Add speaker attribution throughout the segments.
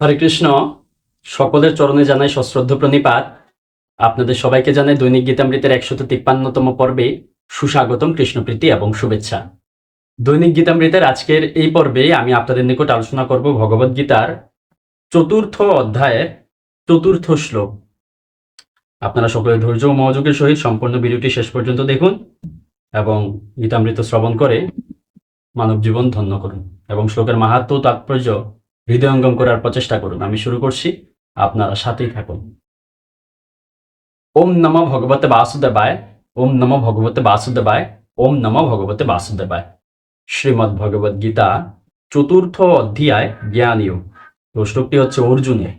Speaker 1: হরে কৃষ্ণ। সকলের চরণে জানাই সশ্রদ্ধ প্রণিপাত। আপনাদের সবাইকে জানাই দৈনিক গীতামৃতের একশত তিপ্পান্নতম পর্বে সুস্বাগতম কৃষ্ণপ্রীতি এবং শুভেচ্ছা। দৈনিক গীতামৃতের আজকের এই পর্বে আমি আপনাদের নিকট আলোচনা করব ভগবদ গীতার চতুর্থ অধ্যায়ের চতুর্থ শ্লোক। আপনারা সকলে ধৈর্য ও মনোযোগের সহিত সম্পূর্ণ ভিডিওটি শেষ পর্যন্ত দেখুন এবং গীতামৃত শ্রবণ করে মানব জীবন ধন্য করুন। এবং শ্লোকের মাহাত্ম তাৎপর্য হৃদয়ঙ্গম করার প্রচেষ্টা করুন। আমি শুরু করছি। আপনারা সাথেই থাকুন। ওম নম ভগবতে বাসুদেবায়, ওম নম ভগবতে বাসুদেবায়, ওম নম ভগবতে বাসুদেবায়। শ্রীমদ ভগবদ গীতা চতুর্থ অধ্যায় জ্ঞানীয়। প্রশ্নটি হচ্ছে অর্জুনের।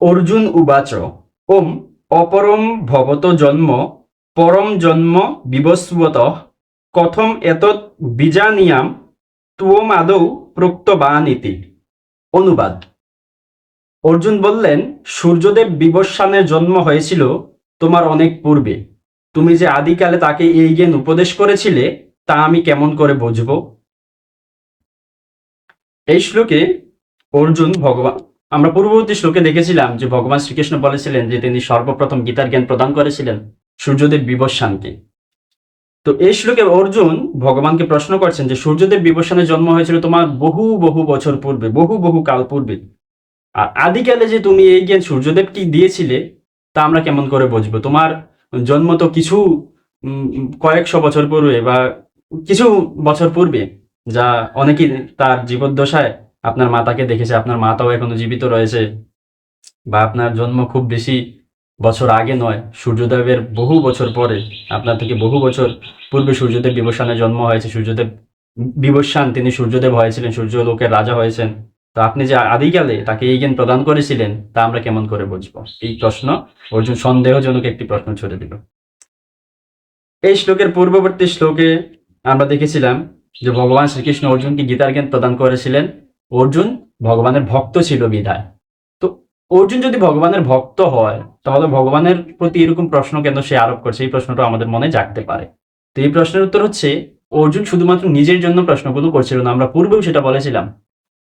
Speaker 1: অর্জুন উবাচ, ওম অপরম ভবত জন্ম, পরম জন্ম বিবস্বত, কথম এতৎ বীজানিয়াম তুয়ম আদৌ প্রক্তবানিতি অনুবাদ। অর্জুন বললেন, সূর্যদেব বিবস্বানের জন্ম হয়েছিল তোমার অনেক পূর্বে। তুমি যে আদিকালে তাকে এই জ্ঞান উপদেশ করেছিলে, তা আমি কেমন করে বুঝব? এই শ্লোকে অর্জুন ভগবান আমরা পূর্ববর্তী শ্লোকে দেখেছিলাম যে ভগবান শ্রীকৃষ্ণ বলেছিলেন যে তিনি সর্বপ্রথম গীতার জ্ঞান প্রদান করেছিলেন সূর্যদেব বিবস্বানকে। তো এই শ্লোকে অর্জুন ভগবানকে প্রশ্ন করছেন যে, সূর্যদেব বিবর্ষণের জন্ম হয়েছিল তোমার বহু বহু বছর পূর্বে, বহু বহু কাল পূর্বে। আর আদিকালে যে তুমি এই জ্ঞান সূর্যদেবকে দিয়েছিলে, তা আমরা কেমন করে বুঝব? তোমার জন্ম তো কিছু কয়েকশো বছর পূর্বে বা কিছু বছর পূর্বে, যা অনেকেই তার জীবদ্দশায় আপনার মাতাকে দেখেছে। আপনার মাতাও এখনও জীবিত রয়েছে বা আপনার জন্ম খুব বেশি বছর আগে নয় সূর্যদেবের বহু বছর পরে, আপনার থেকে বহু বছর পূর্বে সূর্যদেব বিবস্বানের জন্ম হয়েছে সূর্যদেব বিবস্বান তিনি সূর্যদেব হয়েছিলেন সূর্য লোকের রাজা হয়েছেন। তো আপনি যে আদিকালে তাকে এই জ্ঞান প্রদান করেছিলেন, তা আমরা কেমন করে বুঝব? এই প্রশ্ন অর্জুন সন্দেহজনক একটি প্রশ্ন ছড়ে দিল। এই শ্লোকের পূর্ববর্তী শ্লোকে আমরা দেখেছিলাম যে ভগবান শ্রীকৃষ্ণ অর্জুনকে গীতার জ্ঞান প্রদান করেছিলেন। অর্জুন ভগবানের ভক্ত ছিল বিধায়। অর্জুন যদি ভগবানের ভক্ত হয়, তাহলে ভগবানের প্রতি এরকম প্রশ্ন কেন সে আরোপ করছে? এই প্রশ্নটা আমাদের মনে জাগতে পারে। তো এই প্রশ্নের উত্তর হচ্ছে, অর্জুন শুধুমাত্র নিজের জন্য প্রশ্নগুলো করছিল না, আমরা পূর্বেও সেটা বলেছিলাম।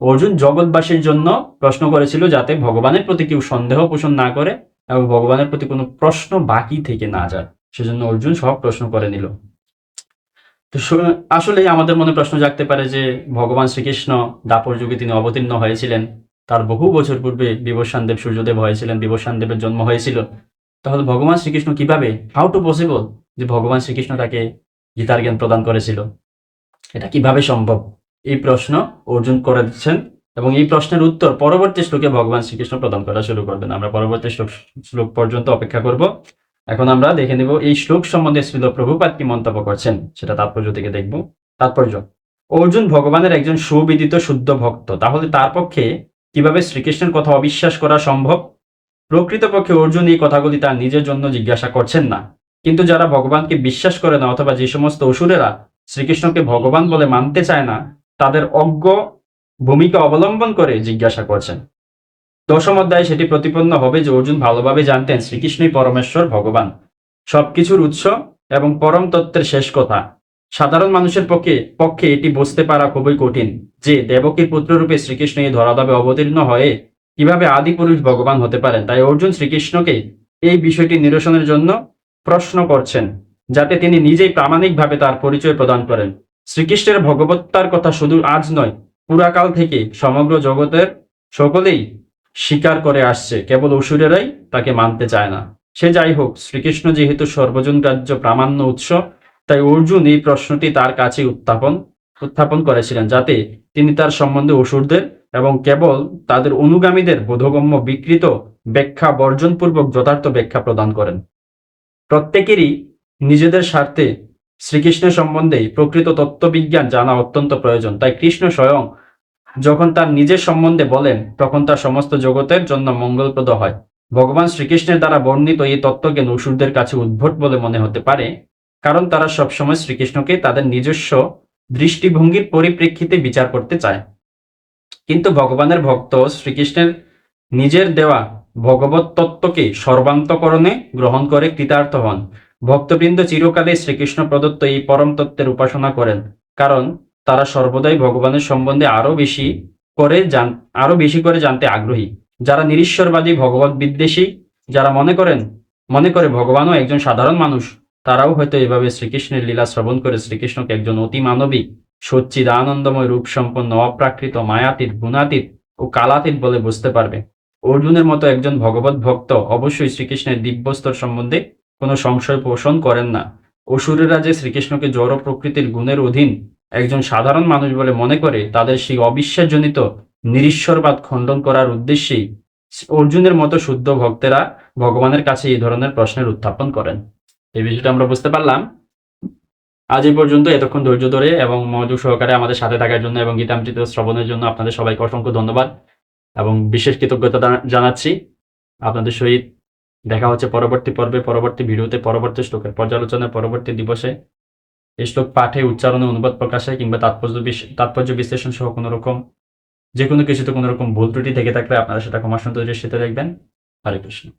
Speaker 1: অর্জুন জগৎবাসীর জন্য প্রশ্ন করেছিল যাতে ভগবানের প্রতি কেউ সন্দেহ পোষণ না করে এবং ভগবানের প্রতি কোনো প্রশ্ন বাকি থেকে না যায়। সেজন্য অর্জুন সব প্রশ্ন করে নিল। তো আসলে আমাদের মনে প্রশ্ন জাগতে পারে যে, ভগবান শ্রীকৃষ্ণ দাপর যুগে তিনি অবতীর্ণ হয়েছিলেন। তার বহু বছর পূর্বে বিবস্বান দেব সূর্যদেব হয়েছিলেন বিবস্বান দেবের জন্ম হয়েছিল। তাহলে ভগবান শ্রীকৃষ্ণ কীভাবে হাউ টু পসিবল যে ভগবান শ্রীকৃষ্ণ তাকে গীতার জ্ঞান প্রদান করেছিল? এটা কীভাবে সম্ভব? এই প্রশ্ন অর্জুন করে দিচ্ছেন এবং এই প্রশ্নের উত্তর পরবর্তী শ্লোকে ভগবান শ্রীকৃষ্ণ প্রদান করা শুরু করবেন আমরা পরবর্তী শ্লোক শ্লোক পর্যন্ত অপেক্ষা করব। এখন আমরা দেখে নেব এই শ্লোক সম্বন্ধে শ্রীল প্রভুপাত কি মন্তব্য করছেন, সেটা তাৎপর্য থেকে দেখব। তাৎপর্য, অর্জুন ভগবানের একজন সুবিদিত শুদ্ধ ভক্ত, তাহলে তার পক্ষে কীভাবে শ্রীকৃষ্ণের কথা অবিশ্বাস করা সম্ভব? প্রকৃতপক্ষে অর্জুন এই কথাগুলি তার নিজের জন্য জিজ্ঞাসা করছেন না। কিন্তু যারা ভগবানকে বিশ্বাস করে না অথবা যে সমস্ত অসুরেরা শ্রীকৃষ্ণকে ভগবান বলে মানতে চায় না, তাদের অজ্ঞ ভূমিকা অবলম্বন করে জিজ্ঞাসা করছেন। দশম অধ্যায়ে সেটি প্রতিপন্ন হবে যে অর্জুন ভালোভাবে জানতেন শ্রীকৃষ্ণই পরমেশ্বর ভগবান। সবকিছুর উৎস এবং পরম তত্ত্বের শেষ কথা। সাধারণ মানুষের পক্ষে পক্ষে এটি বুঝতে পারা খুবই কঠিন যে দেবকীর পুত্ররূপে শ্রীকৃষ্ণ এই ধরাধামে অবতীর্ণ হয়ে কীভাবে আদি পুরুষ ভগবান হতে পারেন। তাই অর্জুন শ্রীকৃষ্ণকে এই বিষয়টি নিরসনের জন্য প্রশ্ন করছেন, যাতে তিনি নিজেই প্রামাণিকভাবে তার পরিচয় প্রদান করেন। শ্রীকৃষ্ণের ভগবত্তার কথা শুধু আজ নয়, পুরাকাল থেকে সমগ্র জগতের সকলেই স্বীকার করে আসছে, কেবল অসুরেরাই তাকে মানতে চায় না। সে যাই হোক, শ্রীকৃষ্ণ যেহেতু সর্বজন রাজ্য প্রামাণ্য উৎস তাই অর্জুন এই প্রশ্নটি তার কাছে উত্থাপন উত্থাপন করেছিলেন যাতে তিনি তার সম্বন্ধে অসুরদের এবং কেবল তাদের অনুগামীদের বোধগম্য বিকৃত ব্যাখ্যা, বর্জনপূর্বক যথার্থ ব্যাখ্যা প্রদান করেন। প্রত্যেকেরই নিজেদের স্বার্থে শ্রীকৃষ্ণের সম্বন্ধে প্রকৃত তত্ত্ববিজ্ঞান জানা অত্যন্ত প্রয়োজন। তাই কৃষ্ণ স্বয়ং যখন তার নিজের সম্বন্ধে বলেন, তখন তার সমস্ত জগতের জন্য মঙ্গলপ্রদ হয়। ভগবান শ্রীকৃষ্ণের দ্বারা বর্ণিত এই তত্ত্বজ্ঞান অসুরদের কাছে উদ্ভট বলে মনে হতে পারে। কারণ তারা সবসময় শ্রীকৃষ্ণকে তাদের নিজস্ব দৃষ্টিভঙ্গির পরিপ্রেক্ষিতে বিচার করতে চায়। কিন্তু ভগবানের ভক্ত শ্রীকৃষ্ণের নিজের দেওয়া ভগবত তত্ত্বকে সর্বান্তকরণে গ্রহণ করে কৃতার্থ হন। ভক্তবৃন্দ চিরকালে শ্রীকৃষ্ণ প্রদত্ত এই পরম তত্ত্বের উপাসনা করেন, কারণ তারা সর্বদাই ভগবানের সম্বন্ধে আরও বেশি করে জান আরও বেশি করে জানতে আগ্রহী। যারা নিরীশ্বরবাদী ভগবত বিদ্বেষী, যারা মনে করেন, মনে করে ভগবানও একজন সাধারণ মানুষ তারাও হয়তো এভাবে শ্রীকৃষ্ণের লীলা শ্রবণ করে শ্রীকৃষ্ণকে একজন অতি মানবিক সচ্চিদ আনন্দময় রূপ সম্পন্ন অপ্রাকৃত, মায়াতীত, গুণাতীত ও কালাতীত বলে বুঝতে পারবে। অর্জুনের মতো একজন ভগবত ভক্ত অবশ্যই শ্রীকৃষ্ণের দিব্যস্তর সম্বন্ধে কোনো সংশয় পোষণ করেন না। অসুরেরা যে শ্রীকৃষ্ণকে জড় প্রকৃতির গুণের অধীন একজন সাধারণ মানুষ বলে মনে করে, তাদের সেই অবিশ্বাসজনিত নিরীশ্বরবাদ খণ্ডন করার উদ্দেশ্যেই অর্জুনের মতো শুদ্ধ ভক্তেরা ভগবানের কাছে এই ধরনের প্রশ্নের উত্থাপন করেন। এই বিষয়টা আমরা বুঝতে পারলাম। আজ এই পর্যন্ত, এতক্ষণ ধৈর্য ধরে এবং মনোযোগ সহকারে আমাদের সাথে থাকার জন্য এবং গীতামৃত শ্রবণের জন্য আপনাদের সবাইকে অসংখ্য ধন্যবাদ এবং বিশেষ কৃতজ্ঞতা জানা- জানাচ্ছি। আপনাদের সহিত দেখা হচ্ছে পরবর্তী পর্বে, পরবর্তী ভিডিওতে, পরবর্তী শ্লোকের পর্যালোচনায় পরবর্তী দিবসে। এই শ্লোক পাঠে উচ্চারণে অনুবাদ প্রকাশে কিংবা তাৎপর্য তাৎপর্য বিশ্লেষণ সহ কোনো রকম যে কোনো কিছুতে কোনো রকম ভুল ত্রুটি থেকে থাকলে আপনারা সেটা ক্ষমা সুন্দরের সাথে দেখবেন। হরে কৃষ্ণ।